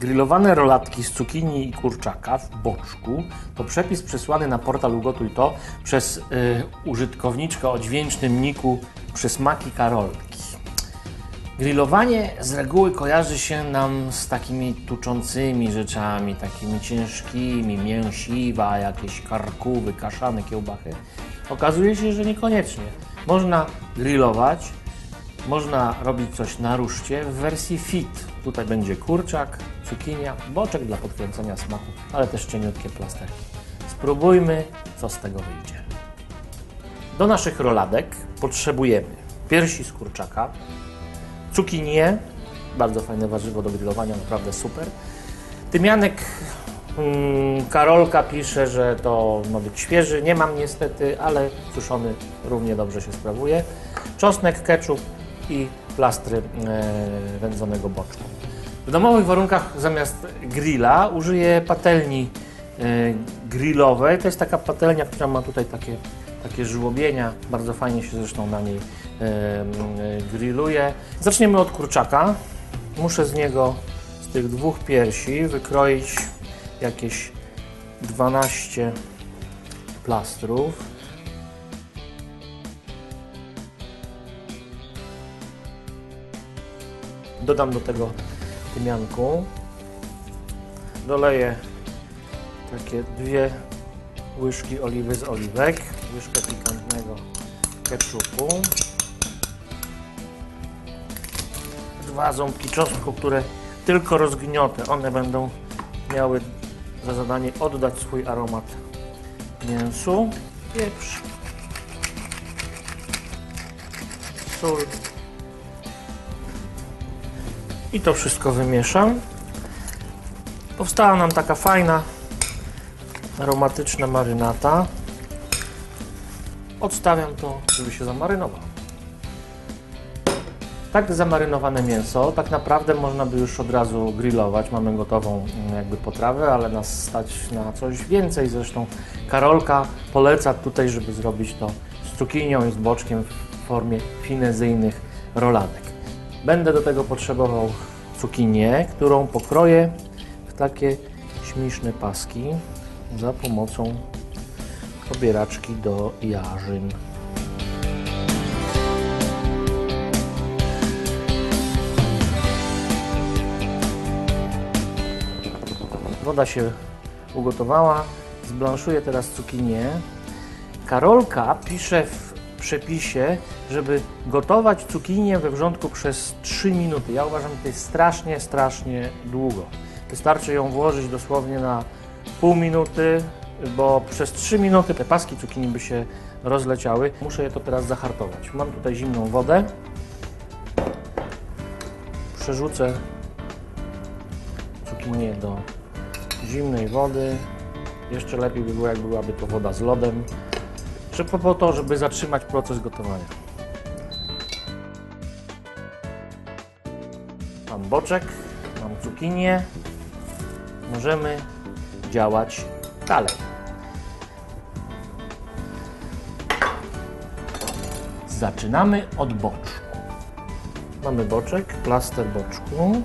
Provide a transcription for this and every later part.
Grillowane rolatki z cukinii i kurczaka w boczku to przepis przesłany na portal Ugotuj To przez y, użytkowniczkę o dźwięcznym niku Przysmaki Karolki. Grillowanie z reguły kojarzy się nam z takimi tuczącymi rzeczami, takimi ciężkimi, mięsiwa, jakieś karkówy, kaszany, kiełbachy. Okazuje się, że niekoniecznie. Można grillować, można robić coś na ruszcie w wersji fit. Tutaj będzie kurczak, cukinia, boczek dla podkręcenia smaku, ale też cieniutkie plasterki. Spróbujmy, co z tego wyjdzie. Do naszych roladek potrzebujemy piersi z kurczaka, cukinię, bardzo fajne warzywo do grillowania, naprawdę super. Tymianek mm, Karolka pisze, że to ma być świeży, nie mam niestety, ale suszony równie dobrze się sprawuje. Czosnek, ketchup i plastry e, wędzonego boczku. W domowych warunkach zamiast grilla użyję patelni e, grillowej. To jest taka patelnia, która ma tutaj takie, takie żłobienia. Bardzo fajnie się zresztą na niej e, grilluje. Zaczniemy od kurczaka. Muszę z niego, z tych dwóch piersi, wykroić jakieś 12 plastrów. Dodam do tego tymianku. Doleję takie dwie łyżki oliwy z oliwek, łyżkę pikantnego ketchupu, dwa ząbki czosnku, które tylko rozgniotę. One będą miały za zadanie oddać swój aromat mięsu, pieprz, sól i to wszystko wymieszam. Powstała nam taka fajna, aromatyczna marynata. Odstawiam to, żeby się zamarynował. Tak zamarynowane mięso, tak naprawdę można by już od razu grillować. Mamy gotową mm, jakby potrawę, ale nas stać na coś więcej. Zresztą Karolka poleca tutaj, żeby zrobić to z cukinią i z boczkiem w formie finezyjnych roladek. Będę do tego potrzebował cukinię, którą pokroję w takie śmieszne paski za pomocą obieraczki do jarzyn. Woda się ugotowała. Zblanszuję teraz cukinię. Karolka pisze w przepisie, żeby gotować cukinię we wrzątku przez 3 minuty. Ja uważam, że to jest strasznie, strasznie długo. Wystarczy ją włożyć dosłownie na pół minuty, bo przez 3 minuty te paski cukinii by się rozleciały. Muszę je to teraz zahartować. Mam tutaj zimną wodę. Przerzucę cukinię do zimnej wody. Jeszcze lepiej by było, jak byłaby to woda z lodem, żeby po to, żeby zatrzymać proces gotowania. Mam boczek, mam cukinię. Możemy działać dalej. Zaczynamy od boczku. Mamy boczek, plaster boczku.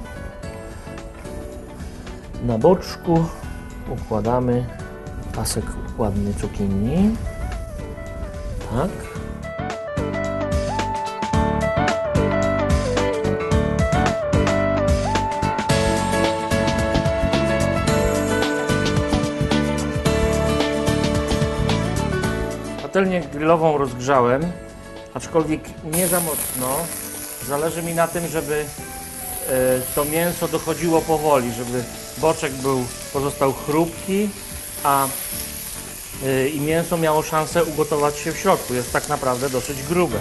Na boczku układamy pasek ładny cukinii. Tak. Patelnię grillową rozgrzałem, aczkolwiek nie za mocno. Zależy mi na tym, żeby e, to mięso dochodziło powoli, żeby boczek był, pozostał chrupki, a e, i mięso miało szansę ugotować się w środku. Jest tak naprawdę dosyć grube.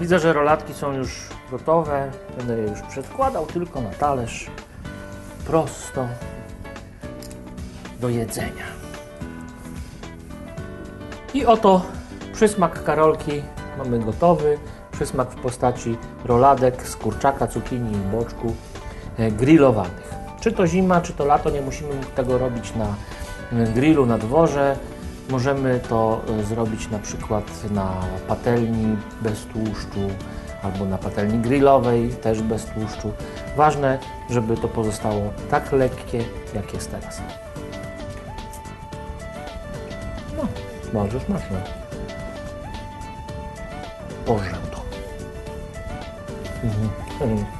Widzę, że rolatki są już gotowe. Będę je już przedkładał tylko na talerz. Prosto do jedzenia. I oto przysmak karolki mamy gotowy. Przysmak w postaci roladek z kurczaka, cukinii i boczku e, grillowanych. Czy to zima, czy to lato, nie musimy tego robić na e, grillu na dworze. Możemy to y, zrobić na przykład na patelni bez tłuszczu albo na patelni grillowej też bez tłuszczu. Ważne, żeby to pozostało tak lekkie, jak jest teraz. No, bardzo smaczne. Pożrę to. Mhm. Mhm.